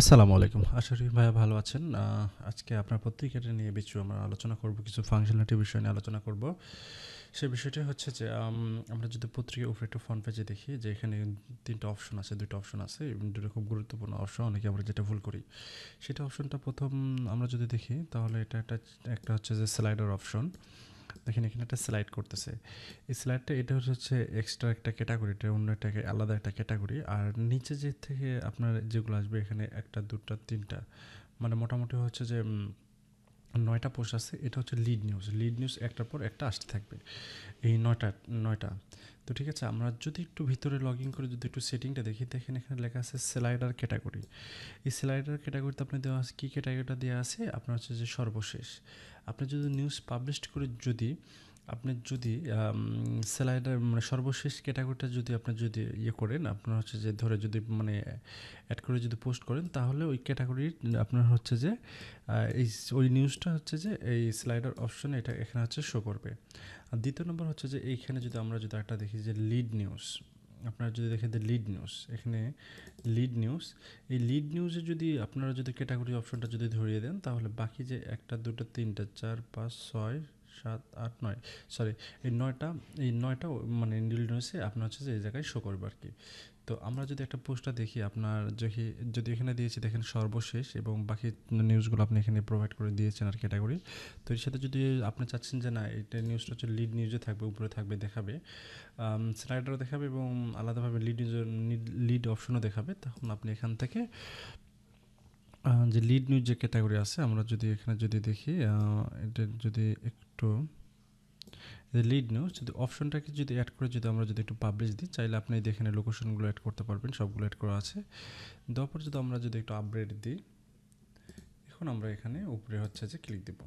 আসসালামু আলাইকুম। আশা করি ভাইয়া ভালো আছেন। আজকে আপনার পত্রিকাটা নিয়ে কিছু আমরা আলোচনা করব, কিছু ফাংশনালিটি বিষয় নিয়ে আলোচনা করব। সে বিষয়টি হচ্ছে যে আমরা যদি পত্রিকার উপরে একটু ফ্রন্ট পেজে দেখি, যে এখানে তিনটা অপশন আছে দুটো অপশন আছে দুটো খুব গুরুত্বপূর্ণ অপশন অনেকে আমরা যেটা ভুল করি। সেটা অপশনটা প্রথম আমরা যদি দেখি, তাহলে এটা একটা একটা হচ্ছে যে স্লাইডার অপশন দেখেন এখানে একটা স্লাইড করতেছে। এই স্লাইডটা এটা হচ্ছে এক্সট্রা একটা ক্যাটাগরি এটা অন্য একটা আলাদা একটা ক্যাটাগরি আর নিচে যে থেকে আপনার যেগুলো আসবে এখানে একটা, দুটা, তিনটা মানে মোটামুটি হচ্ছে যে নয়টা পোস্ট আছে। এটা হচ্ছে লিড নিউজ লিড নিউজ একটার পর একটা আসতে থাকবে। এই নয়টা নয়টা। তো ঠিক আছে, আমরা যদি একটু ভিতরে লগ ইন করে যদি একটু সেটিংটা দেখি, দেখেন এখানে লেখা আছে স্লাইডার ক্যাটাগরি এই স্লাইডার ক্যাটাগরিতে আপনি দেওয়া আছে, কী ক্যাটাগরিটা দেওয়া আছে? আপনার হচ্ছে যে সর্বশেষ। আপনি যদি নিউজ পাবলিশ করে যদি, আপনি যদি স্যালাইডার মানে সর্বশেষ ক্যাটাগরিটা যদি আপনি যদি ইয়ে করেন, আপনার হচ্ছে যে ধরে যদি মানে অ্যাড করে যদি পোস্ট করেন, তাহলে ওই ক্যাটাগরির আপনার হচ্ছে যে এই ওই নিউজটা হচ্ছে যে এই স্লাইডার অপশনে এটা এখানে হচ্ছে শো করবে। আর দ্বিতীয় নম্বর হচ্ছে যে এইখানে যদি আমরা যদি একটা দেখি যে লিড নিউজ আপনারা যদি দেখেন লিড নিউজ এখানে লিড নিউজ এই লিড নিউজে যদি আপনারা যদি ক্যাটাগরি অপশনটা যদি ধরিয়ে দেন, তাহলে বাকি যে একটা, দুটো, তিনটা, চার, পাঁচ, ছয়, সাত, আট, নয় সরি এই নয়টা এই নয়টা মানে লিড নিউজে আপনার হচ্ছে যে এই জায়গায় শো করবে আর কি তো আমরা যদি একটা পোস্টটা দেখি, আপনার যদি যদি এখানে দিয়েছি, দেখেন সর্বশেষ এবং বাকি নিউজগুলো আপনি এখানে প্রোভাইড করে দিয়েছেন আর ক্যাটাগরি তো এর সাথে যদি আপনি চাচ্ছেন যে না, এটা নিউজটা হচ্ছে লিড নিউজে থাকবে, উপরে থাকবে, দেখাবে স্লাইডারও দেখাবে এবং আলাদাভাবে লিড নিউজ লিড অপশনও দেখাবে, তখন আপনি এখান থেকে যে লিড নিউজ যে ক্যাটাগরি আছে, আমরা যদি এখানে যদি দেখি এটা যদি একটু লিড নিউজ যদি অপশনটাকে যদি অ্যাড করে যদি আমরা যদি একটু পাবলিশ দিই, চাইলে আপনি এখানে লোকেশনগুলো অ্যাড করতে পারবেন, সবগুলো অ্যাড করা আছে। দেওয়ার পর যদি আমরা যদি একটু আপডেট দিই, এখন আমরা এখানে উপরে হচ্ছে যে ক্লিক দেব।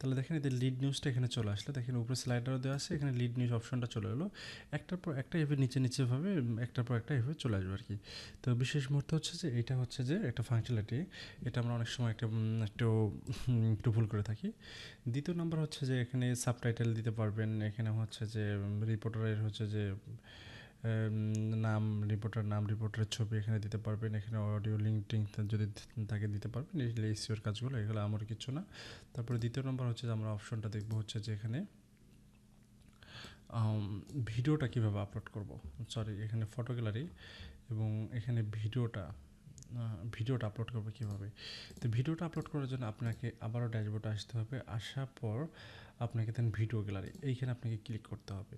তাহলে দেখেন এদের লিড নিউজটা এখানে চলে আসলে। দেখেন উপরে স্লাইডারও দেওয়া আছে, এখানে লিড নিউজ অপশনটা চলে এলো। একটার পর একটা এভাবে নিচে নিচেভাবে একটার পর একটা এভাবে চলে আসবে আর কি তো বিশেষ মুহূর্ত হচ্ছে যে এটা হচ্ছে যে একটা ফাংশনালিটি এটা আমরা অনেক সময় একটা একটু একটু ভুল করে থাকি। দ্বিতীয় নম্বর হচ্ছে যে এখানে সাবটাইটেল দিতে পারবেন, এখানে হচ্ছে যে রিপোর্টারের হচ্ছে যে নাম রিপোর্টার নাম রিপোর্টারের ছবি এখানে দিতে পারবেন। এখানে অডিও লিঙ্ক টিঙ্ক যদি তাকে দিতে পারবেন। এসিওর কাজগুলো, এগুলো আমার কিছু না। তারপরে দ্বিতীয় নম্বর হচ্ছে যে আমরা অপশনটা দেখব হচ্ছে যে এখানে ভিডিওটা কীভাবে আপলোড করব। সরি এখানে ফটো গ্যালারি এবং এখানে ভিডিওটা ভিডিওটা আপলোড করবে কীভাবে? তো ভিডিওটা আপলোড করার জন্য আপনাকে আবারও ড্যাশবোর্ডে আসতে হবে। আসার পর আপনাকে দেন ভিডিও গ্যালারি এইখানে আপনাকে ক্লিক করতে হবে।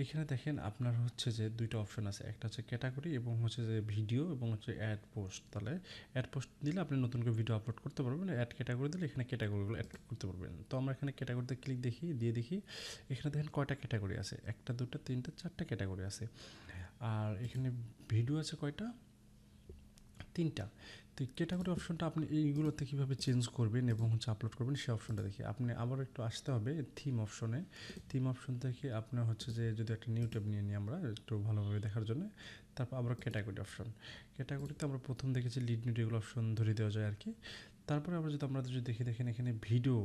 এইখানে দেখেন আপনার হচ্ছে যে দুইটা অপশন আছে। একটা হচ্ছে ক্যাটাগরি এবং হচ্ছে যে ভিডিও এবং হচ্ছে অ্যাড পোস্ট তাহলে অ্যাড পোস্ট দিলে আপনি নতুন করে ভিডিও আপলোড করতে পারবেন। অ্যাড ক্যাটাগরি দিলে এখানে ক্যাটাগরিগুলো অ্যাড করতে পারবেন। তো আমরা এখানে ক্যাটাগরিতে ক্লিক দেখি, দিয়ে দেখি। এখানে দেখেন কয়টা ক্যাটাগরি আছে? একটা দুটো তিনটা, চারটা ক্যাটাগরি আছে। আর এখানে ভিডিও আছে কয়টা? তিনটা। তো ক্যাটাগরি অপশনটা আপনি এইগুলোতে কীভাবে চেঞ্জ করবেন এবং হচ্ছে আপলোড করবেন সেই অপশনটা দেখে। আপনি আবার একটু আসতে হবে থিম অপশনে থিম অপশন থেকে আপনার হচ্ছে যে যদি একটা নিউ ট্যাব নিয়ে নিই আমরা একটু ভালোভাবে দেখার জন্য, তারপর আবার ক্যাটাগরি অপশন ক্যাটাগরিতে আমরা প্রথম দেখেছি লিড নিউড এগুলো অপশন ধরে দেওয়া যায় আর কি তারপরে আমরা যদি আমরা যদি দেখি, দেখেন এখানে ভিডিও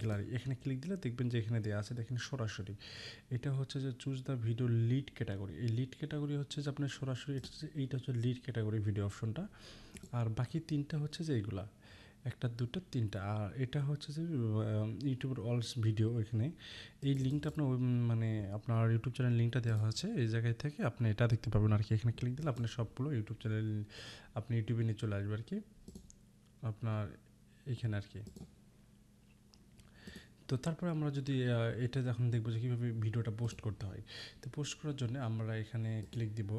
গ্যালারি এখানে ক্লিক দিলে দেখবেন যে এখানে দেওয়া আছে, দেখেন সরাসরি। এটা হচ্ছে যে choose the video lead category এই লিড ক্যাটাগরি হচ্ছে যে আপনার সরাসরি এইটা হচ্ছে লিড ক্যাটাগরি ভিডিও অপশনটা আর বাকি তিনটা হচ্ছে যে এইগুলা একটা, দুটো, তিনটা। আর এটা হচ্ছে যে ইউটিউবের অলস ভিডিও এখানে। এই লিঙ্কটা আপনার মানে আপনার ইউটিউব চ্যানেল লিঙ্কটা দেওয়া আছে এই জায়গায় থেকে আপনি এটা দেখতে পাবেন আর কি, এখানে ক্লিক দিলে আপনি সবগুলো ইউটিউব চ্যানেল আপনি ইউটিউবে নিয়ে চলে আসবে আর কি। আপনার এখানে আর কি। তো তারপরে আমরা যদি এটা এখন দেখব যে কীভাবে ভিডিওটা পোস্ট করতে হয়। তো পোস্ট করার জন্য আমরা এখানে ক্লিক দিব।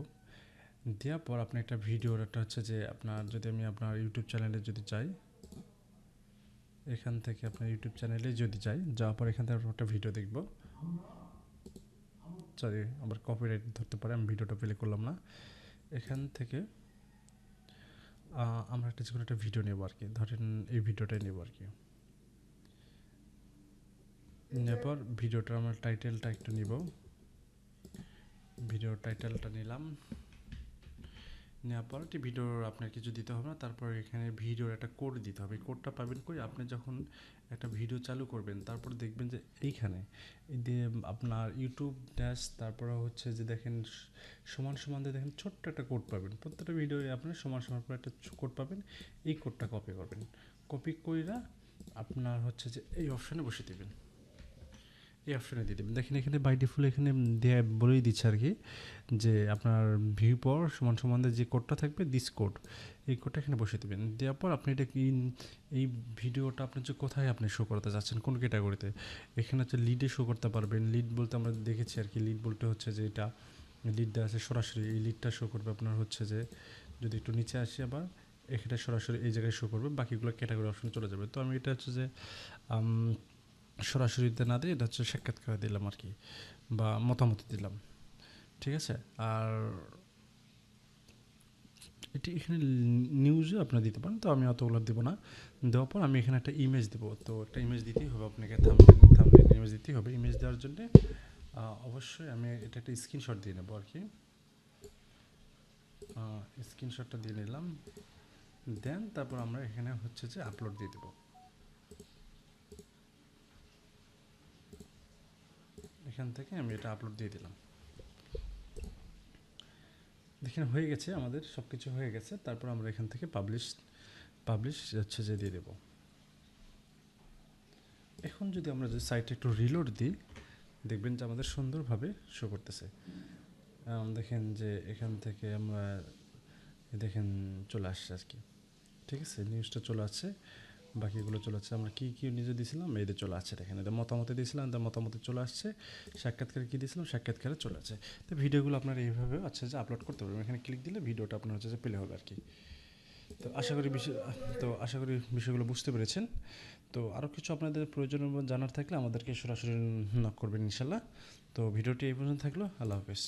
দেওয়ার পর আপনি একটা ভিডিওর একটা হচ্ছে যে আপনার, যদি আমি আপনার ইউটিউব চ্যানেলে যদি চাই এখান থেকে আপনার ইউটিউব চ্যানেলে যদি যাই, যাওয়ার পর এখান থেকে একটা ভিডিও দেখব। সরি আবার কপিরাইট ধরতে পারে, আমি ভিডিওটা প্লে করলাম না। এখান থেকে আমরা একটা যে একটা ভিডিও নেব আর কি। ধরেন এই ভিডিওটাই নেব আর কি। নেবার ভিডিওটার আমরা টাইটেলটা একটু নিব। ভিডিও টাইটেলটা নিলাম। নেওয়ার পর একটি ভিডিওর আপনার কিছু দিতে হবে না, তারপর এখানে ভিডিওর একটা কোড দিতে হবে। কোডটা পাবেন কই? আপনি যখন একটা ভিডিও চালু করবেন, তারপর দেখবেন যে এইখানে আপনার ইউটিউব ড্যাশ তারপরে হচ্ছে যে দেখেন সমান সমান দিয়ে দেখেন ছোট্ট একটা কোড পাবেন। প্রত্যেকটা ভিডিওয়ে আপনি সমান সমান করে একটা কোড পাবেন। এই কোডটা কপি করবেন। কপি কইরা আপনার হচ্ছে যে এই অপশানে বসে দিবেন। এই অপশানে দিয়ে দেবেন। দেখেন, এখানে বাই ডিফল্ট এখানে দেয়া বলেই দিচ্ছে আর কি যে আপনার ভিউ পর সমান সমান যে কোডটা থাকবে দিস কোড এই কোডটা এখানে বসে দেবেন। দেওয়ার পর আপনি এটা এই ভিডিওটা আপনি যে কোথায় আপনি শো করতে যাচ্ছেন? কোন ক্যাটাগরিতে এখানে হচ্ছে লিডে শো করতে পারবেন। লিড বলতে আমরা দেখেছি আর কি লিড বলতে হচ্ছে যে এটা লিড দেওয়া আছে সরাসরি। এই লিডটা শো করবে আপনার হচ্ছে যে যদি একটু নিচে আসি আবার, এখানে সরাসরি এই জায়গায় শো করবে। বাকিগুলো ক্যাটাগরি অপশনে চলে যাবে। তো আমি এটা হচ্ছে যে সরাসরিতে না দিয়ে এটা হচ্ছে সাক্ষাৎকার দিলাম আর কি, বা মতামত দিলাম। ঠিক আছে? আর এটি এখানে নিউজে আপনার দিতে পারেন, তো আমি অতগুলো দেবো না। দেওয়ার পর আমি এখানে একটা ইমেজ দেবো। তো একটা ইমেজ দিতেই হবে আপনাকে ইমেজ দিতেই হবে। ইমেজ দেওয়ার জন্যে অবশ্যই আমি এটা একটা স্ক্রিনশট দিয়ে নেব আর কি। স্ক্রিনশটটা দিয়ে নিলাম। দেন তারপর আমরা এখানে হচ্ছে যে আপলোড দিয়ে দেবো। এখান থেকে আমি এটা আপলোড দিয়ে দিলাম। দেখেন, হয়ে গেছে আমাদের সব কিছু হয়ে গেছে। তারপর আমরা এখান থেকে পাবলিশ পাবলিশ হচ্ছে যে দিয়ে দেবো। এখন যদি আমরা যদি সাইটে একটু রিলোড দিই, দেখবেন যে আমাদের সুন্দরভাবে শো করতেছে। দেখেন যে এখান থেকে আমরা, দেখেন চলে আসছে আর কি ঠিক আছে নিউজটা চলে আসছে। বাকিগুলো চলে আসছে। আমরা কী কী নিজে দিয়েছিলাম? এদের চলে আসছে, দেখেন এদের মতামতে দিয়েছিলাম এদের মতামতে চলে আসছে। সাক্ষাৎকারে কী দিয়েছিলাম? সাক্ষাৎকারে চলে আসছে। তো ভিডিওগুলো আপনারা এইভাবে আছে যে আপলোড করতে পারবেন। এখানে ক্লিক দিলে ভিডিওটা আপনার হচ্ছে যে প্লে হবে আর কি তো আশা করি বিষয়, তো আশা করি বিষয়গুলো বুঝতে পেরেছেন। তো আরও কিছু আপনাদের প্রয়োজন জানার থাকলে আমাদেরকে সরাসরি নক করবেন ইনশাল্লাহ। তো ভিডিওটি এই পর্যন্ত থাকল। আল্লাহ হাফেজ।